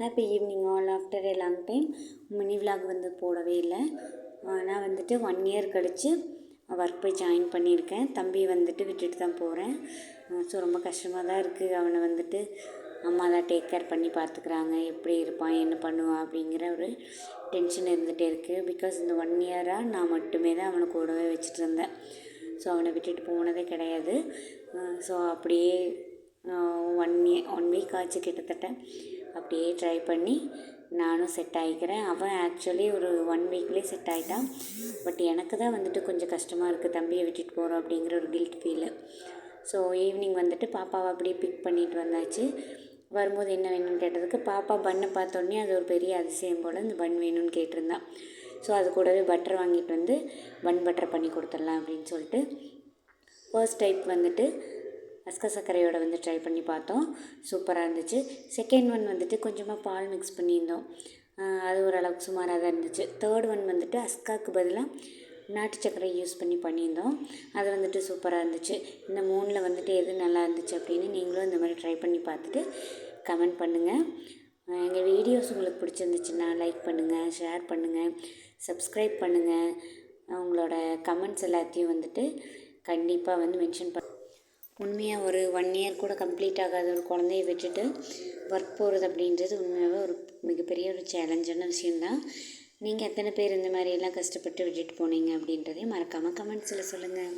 Happy evening all after a long time mini vlog வந்து போடவே இல்லை. நான் வந்துட்டு ஒன் இயர் கழித்து ஒர்க் போய் ஜாயின் பண்ணியிருக்கேன். தம்பி வந்துட்டு விட்டுட்டு தான் போகிறேன் ஸோ ரொம்ப கஷ்டமாக தான் இருக்குது அவனை வந்துட்டு அம்மா தான் டேக் கேர் பண்ணி பார்த்துக்குறாங்க. எப்படி இருப்பான் என்ன பண்ணுவான் அப்படிங்கிற ஒரு டென்ஷன் இருந்துகிட்டே இருக்குது பிகாஸ் இந்த ஒன் இயராக நான் மட்டுமே தான் அவனை கூடவே வச்சுட்டு இருந்தேன். ஸோ அவனை விட்டுட்டு போனதே கிடையாது. ஸோ அப்படியே ஒன் இயர் ஒன் வீக் ஆச்சு கிட்டத்தட்ட. அப்படியே ட்ரை பண்ணி நானும் செட் ஆகிக்கிறேன் அவன் ஆக்சுவலி ஒரு ஒன் வீக்லேயே செட் ஆகிட்டான் பட் எனக்கு தான் வந்துட்டு கொஞ்சம் கஷ்டமாக இருக்குது தம்பியை விட்டுட்டு போகிறோம் அப்படிங்கிற ஒரு கில்ட் ஃபீலு ஸோ ஈவினிங் வந்துட்டு பாப்பாவை அப்படியே பிக் பண்ணிட்டு வந்தாச்சு. வரும்போது என்ன வேணும்னு கேட்டதுக்கு பாப்பா பண்ணை பார்த்தோன்னே அது ஒரு பெரிய அதிசயம் போல் இந்த பன் வேணும்னு கேட்டிருந்தான் ஸோ அது கூடவே பட்டர் வாங்கிட்டு வந்து பன் பட்டர் பண்ணி கொடுத்துடலாம் அப்படின்னு சொல்லிட்டு ஃபர்ஸ்ட் டைப் வந்துட்டு அஸ்க சர்க்கரையோட வந்து ட்ரை பண்ணி பார்த்தோம். சூப்பராக இருந்துச்சு. செகண்ட் ஒன் வந்துட்டு கொஞ்சமாக பால் மிக்ஸ் பண்ணியிருந்தோம். அது ஓரளவுக்கு சுமாராக தான் இருந்துச்சு. தேர்ட் ஒன் வந்துட்டு அஸ்காவுக்கு பதிலாக நாட்டு சர்க்கரை யூஸ் பண்ணி பண்ணியிருந்தோம். அது வந்துட்டு சூப்பராக இருந்துச்சு. இந்த மூணில் வந்துட்டு எது நல்லா இருந்துச்சு அப்படின்னு நீங்களும் இந்த மாதிரி ட்ரை பண்ணி பார்த்துட்டு கமெண்ட் பண்ணுங்கள் எங்கள் வீடியோஸ் உங்களுக்கு பிடிச்சிருந்துச்சுன்னா லைக் பண்ணுங்கள் ஷேர் பண்ணுங்கள் சப்ஸ்கிரைப் பண்ணுங்கள் உங்களோட கமெண்ட்ஸ் எல்லாத்தையும் வந்துட்டு கண்டிப்பாக வந்து மென்ஷன் பண்ண உண்மையாக ஒரு ஒன் இயர் கூட கம்ப்ளீட் ஆகாத ஒரு குழந்தைய விட்டுட்டு ஒர்க் போகிறது அப்படின்றது உண்மையாகவே ஒரு மிகப்பெரிய ஒரு சேலஞ்சான விஷயந்தான் நீங்கள் எத்தனை பேர் இந்த மாதிரியெல்லாம் கஷ்டப்பட்டு விட்டுட்டு போனீங்க அப்படின்றதையும் மறக்காமல் கமெண்ட்ஸில் சொல்லுங்கள்